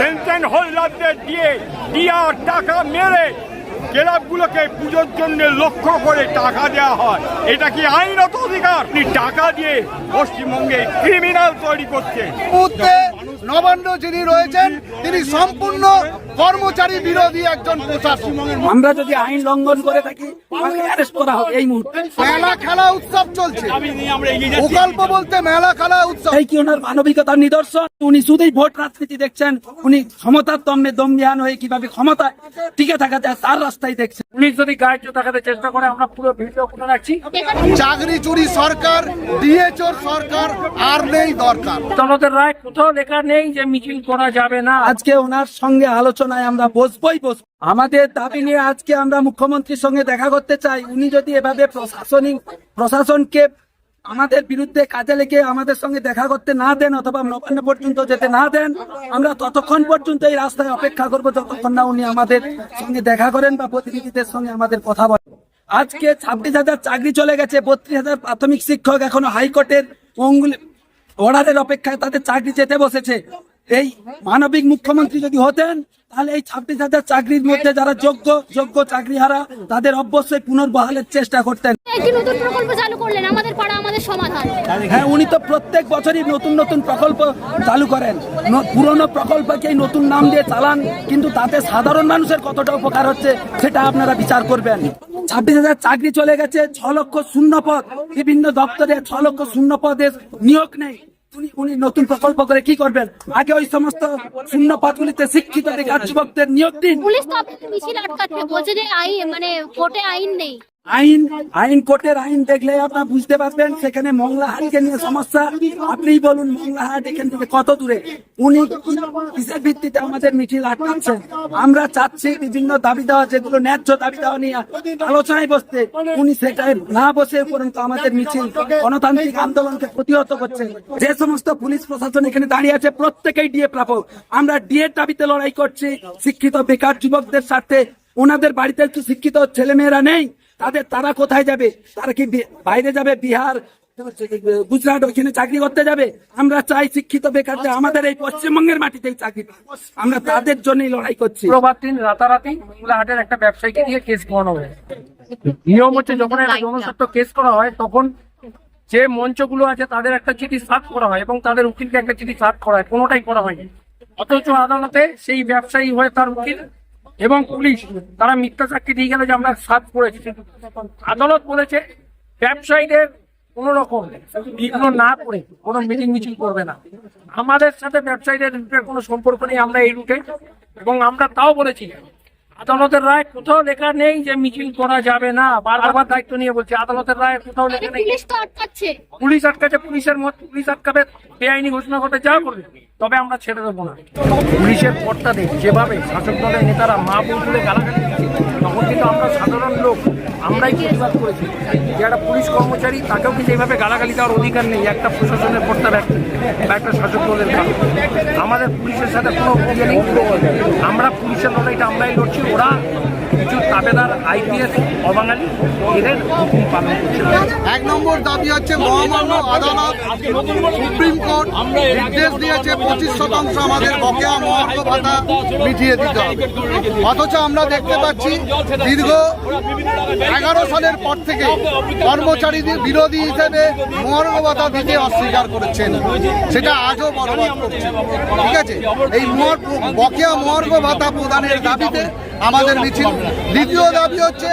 Pension হোল্ডারদের দিয়ে DR টাকা মেরে ক্লাবগুলোকে পুজোর জন্য লক্ষ্য করে টাকা দেওয়া হয়। এটা কি আইনত অধিকার? আপনি টাকা দিয়ে পশ্চিমবঙ্গে ক্রিমিনাল তৈরি করছে মুহূর্তে নবান্ন যিনি রয়েছেন তিনি সম্পূর্ণ কর্মচারী বিরোধী একজন প্রশাসক। আমরা যদি আইন লঙ্ঘন করে থাকি করা হবে এই মুহূর্তে। মেলা খেলা উৎসব চলছে। প্রকল্প বলতে মেলা খেলা উৎসব। এই কি ওনার মানবিকতার নিদর্শন? উনি শুধুই ভোট রাজনীতি দেখছেন উনি ক্ষমতার দমে দমবিহান হয়ে কীভাবে ক্ষমতায় টিকে থাকা যায় তার রাস্তায় দেখছেন। পুলিশ যদি জোর দেখাতে চেষ্টা করে আমরা পুরো ভিডিও করে রাখছি। চাকরি চুরি সরকার ডিএচওর সরকার আর নেই দরকার। রায় কোথাও লেখা নেই যে মিছিল করা যাবে না। আজকে ওনার সঙ্গে আলোচনায় আমরা বসবই বসবো আমাদের দাবি নিয়ে আজকে আমরা মুখ্যমন্ত্রীর সঙ্গে দেখা করতে চাই। উনি যদি এভাবে প্রশাসনিক প্রশাসনকে আমাদের বিরুদ্ধে কাজে লেগে আমাদের সঙ্গে দেখা করতে না দেন অথবা নবান্ন পর্যন্ত যেতে না দেন, আমরা ততক্ষণ পর্যন্ত এই রাস্তায় অপেক্ষা করব, যতক্ষণ না উনি আমাদের সঙ্গে দেখা করেন বা প্রতিনিধিদের সঙ্গে আমাদের কথা বলেন। আজকে ছাব্বিশ হাজার চাকরি চলে গেছে, বত্রিশ হাজার প্রাথমিক শিক্ষক এখনও হাইকোর্টের অঙ্গুলি অর্ডারের অপেক্ষায় তাদের চাকরি যেতে বসেছে। এই মানবিক মুখ্যমন্ত্রী যদি হতেন তাহলে এই ছাব্বিশ হাজার চাকরির মধ্যে যারা যোগ্য যোগ্য চাকরিহারা তাদের অবশ্যই পুনর্বহালের চেষ্টা করতেন। একটি নতুন প্রকল্প চালু করলেন আমাদের পাড়া আমাদের সমাধান। হ্যাঁ উনি তো প্রত্যেক বছরই নতুন নতুন প্রকল্প চালু করেন। পুরনো প্রকল্পকেই নতুন নাম দিয়ে চালান কিন্তু তাতে সাধারণ মানুষের কতটা উপকার হচ্ছে সেটা আপনারা বিচার করবেন। ছাব্বিশ হাজার চাকরি চলে গেছে ছ লক্ষ শূন্য পদ। বিভিন্ন দপ্তরে ছ লক্ষ শূন্য পদের নিয়োগ নেই। উনি নতুন প্রকল্প করে কি করবেন? আগে ওই সমস্ত শূন্য পদগুলিতে শিক্ষিত বেকার যুবকদের নিয়োগ দিন। পুলিশ তো আপনাদের মিছিল আটকাচ্ছে, বলছে যে আইন মানে কোর্টে আইন নেই। আইন আইন কোর্টের আইন দেখলে আপনার বুঝতে পারবেন, সেখানে মংলাহাটকে নিয়ে সমস্যা। আপনি বলুন মংলাহাট এখান থেকে কত দূরে? উনি কিসের ভিত্তিতে আমাদের মিছিল আটকাচ্ছেন? আমরা চাচ্ছি বিভিন্ন দাবি দেওয়া, যেগুলো ন্যায্য দাবি দেওয়া নিয়ে আলোচনায় বসতে। উনি সেটাই না বসে পর্যন্ত আমাদের মিছিল, গণতান্ত্রিক আন্দোলনকে প্রতিহত করছে। যে সমস্ত পুলিশ প্রশাসন এখানে দাঁড়িয়ে আছে, প্রত্যেকেই ডিএ প্রাপক। আমরা ডিএ দাবিতে লড়াই করছি, শিক্ষিত বেকার যুবকদের স্বার্থে। ওনাদের বাড়িতে একটু শিক্ষিত ছেলেমেয়েরা নেই। তাদের তারা কোথায় যাবে? তারা কি বাইরে যাবে? বিহার? গুজরাট ওইখানে চাকরি করতে যাবে? আমরা চাই শিক্ষিত বেকারদের আমাদের এই পশ্চিমবঙ্গের মাটিতেই চাকরি আমরা তাদের জন্যই লড়াই করছি। দিন রাতারাতি মংলাহাটের একটা ব্যবসায়ীকে দিয়ে কেস করানো হয়েছে নিয়ম হচ্ছে যখন একটা জনস্বার্থ কেস করা হয়, তখন যে মঞ্চগুলো আছে, তাদের একটা চিঠি সার্চ করা হয় এবং তাদের উকিলকে একটা চিঠি সার্চ করা হয়। কোনোটাই করা হয়নি। অথচ আদালতে সেই ব্যবসায়ী হয়ে তার উকিল এবং পুলিশ, তারা মিথ্যা সাক্ষী দিয়ে গেলে যে আমরা সার্চ করেছি আদালত বলেছে, ব্যবসায়ীদের কোন রকম বিঘ্ন না করে কোনো মিটিং মিছিল করবে না। আমাদের সাথে ব্যবসায়ীদের কোনো সম্পর্ক নেই, আমরা এই রুটে এবং আমরা তাও বলেছি আদালতের রায় কোথাও লেখা নেই যে মিছিল করা যাবে না। বারবার দায়িত্ব নিয়ে বলছে আদালতের রায় কোথাও লেখা নেই। পুলিশ আটকাচ্ছে। পুলিশের মত পুলিশ আটকাবে বেআইনি ঘোষণা করতে যা করবে তবে আমরা ছেড়ে দেবো না। পুলিশের কর্তাদের যেভাবে শাসক দলের নেতারা মা বউ তুলে গালাগালি দিচ্ছে তখন কিন্তু আমরা সাধারণ লোক। আমরাই প্রতিবাদ করেছি। যে একটা পুলিশ কর্মচারী, তাকেও কিন্তু এইভাবে গালাগালি দেওয়ার অধিকার নেই? একটা প্রশাসনের কর্তা ব্যক্তি বা একটা শাসক দলের আমাদের পুলিশের সাথে কোনো অভিযোগ নেই। আমরা পুলিশের লড়াইটা আমরাই লড়ছি। ওরা কিছু তাবেদার আইপিএস অবাঙালি এদের হুকুম পালন করছে। এক নম্বর দাবি হচ্ছে মহামান্য আদালত, সুপ্রিম কোর্ট নির্দেশ দিয়েছে পঁচিশ শতাংশ আমাদের বকেয়া মহার্ঘ ভাতা মিটিয়ে দিতে হবে। অথচ আমরা দেখতে পাচ্ছি দীর্ঘ এগারো সালের পর থেকে কর্মচারীদের বিরোধী হিসেবে মহার্ঘ ভাতা দিতে অস্বীকার করেছেন। সেটা আজও করছে। ঠিক আছে? এই বকেয়া মহার্ঘ ভাতা প্রদানের দাবিতে আমাদের মিছিল। দ্বিতীয় দাবি হচ্ছে,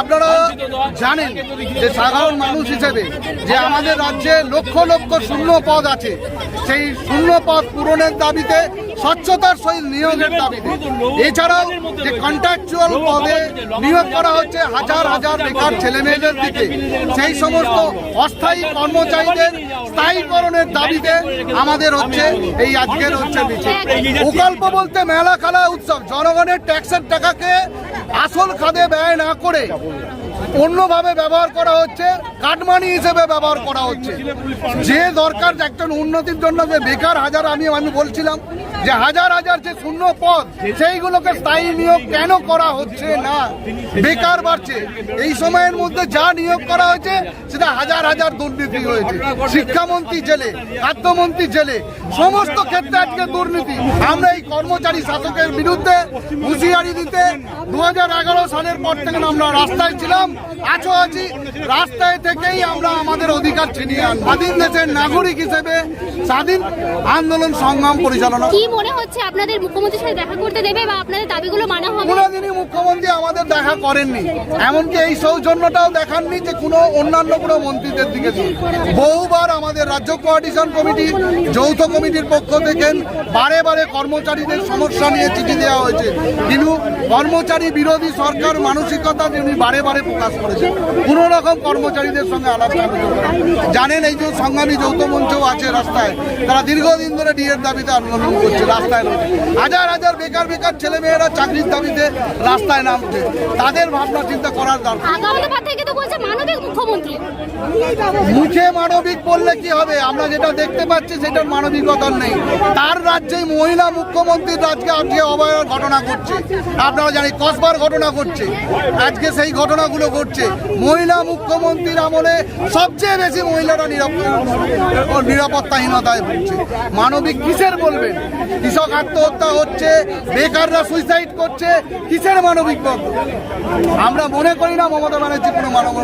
আপনারা জানেন যে সাধারণ মানুষ হিসেবে যে আমাদের রাজ্যে লক্ষ লক্ষ শূন্য পদ আছে, সেই শূন্য পদ পূরণের দাবিতে স্বচ্ছতার সহিত নিয়োগের দাবিতে এছাড়াও যে কন্ট্রাকচুয়াল পদে নিয়োগ করা হচ্ছে হাজার হাজার বেকার ছেলে মেয়েদের দিকে, সেই সমস্ত অস্থায়ী কর্মচারীদের স্থায়ীকরণের দাবিতে আমাদের হচ্ছে এই আজকের হচ্ছে প্রকল্প বলতে মেলা খেলা উৎসব, জনগণের ট্যাক্সের টাকাকে আসল খাদে ব্যয় না করে অন্যভাবে ব্যবহার করা হচ্ছে, কাটমানি হিসেবে ব্যবহার করা হচ্ছে। যে দরকার একজন উন্নতির জন্য যে বেকার হাজার, আমি আমি বলছিলাম যে হাজার হাজার যে শূন্য পদ, সেইগুলোকে স্থায়ী নিয়োগ কেন করা হচ্ছে না? বেকার বাড়ছে। এই সময়ের মধ্যে যা নিয়োগ করা হয়েছে, সেটা হাজার হাজার দুর্নীতি হয়েছে। শিক্ষামন্ত্রী জেলে, খাদ্যমন্ত্রী জেলে, সমস্ত ক্ষেত্রে আজকে দুর্নীতি। আমরা এই কর্মচারী শাসকের বিরুদ্ধে হুঁশিয়ারি দিতে দু হাজার এগারো সালের পর থেকে আমরা রাস্তায় ছিলাম। আছো আছি। রাস্তায় থেকেই আমরা আমাদের অধিকার ছিনিয়ে আন স্বাধীন দেশের নাগরিক হিসেবে স্বাধীন আন্দোলন সংগ্রাম পরিচালনা কি মনে হচ্ছে আপনাদের মুখ্যমন্ত্রীর সাথে দেখা করতে দেবে বা আপনাদের দাবিগুলো মানা হবে? কোনোদিনই মুখ্যমন্ত্রী আমাদের দেখা করেননি। এমনকি এই সৌজন্যটাও দেখাননি যে কোনো অন্যান্য কোনো মন্ত্রীদের দিকে বহুবার আমাদের রাজ্য কোয়ার্ডিনেশন কমিটি যৌথ কমিটির পক্ষ থেকে বারে বারে কর্মচারীদের সমস্যা নিয়ে চিঠি দেওয়া হয়েছে। কিন্তু কর্মচারী বিরোধী সরকার মানসিকতা তিনি বারে বারে প্রকাশ করেছে কোনো রকম কর্মচারীদের সঙ্গে আলাপ জানেন, এই যে সংগ্রামী যৌথ মঞ্চও আছে রাস্তায়। তারা দীর্ঘদিন ধরে ডিএর দাবিতে আন্দোলন করছে, রাস্তায় নামছে। হাজার হাজার বেকার বেকার ছেলেমেয়েরা চাকরির দাবিতে রাস্তায় নামছে। তাদের ভাবনা, চিন্তা করার দরকার। মুখ্যমন্ত্রী। মুখে মানবিক বললে কি হবে? আমরা যেটা দেখতে পাচ্ছি সেটার মানবিকতা নেই। তার রাজ্যেই মহিলা মুখ্যমন্ত্রীর রাজ্যে আজকে ঘটনা ঘটছে। আপনারা জানি কসবার ঘটনা ঘটছে। আজকে সেই ঘটনাগুলো ঘটছে। মহিলা মুখ্যমন্ত্রীর আমলে সবচেয়ে বেশি মহিলারা নিরাপত্তাহীনতায় ভুগছে। মানবিক কিসের বলবেন? কৃষক আত্মহত্যা হচ্ছে, বেকাররা সুইসাইড করছে, কিসের মানবিক আমরা মনে করি না মমতা ব্যানার্জি কোনো মানবিক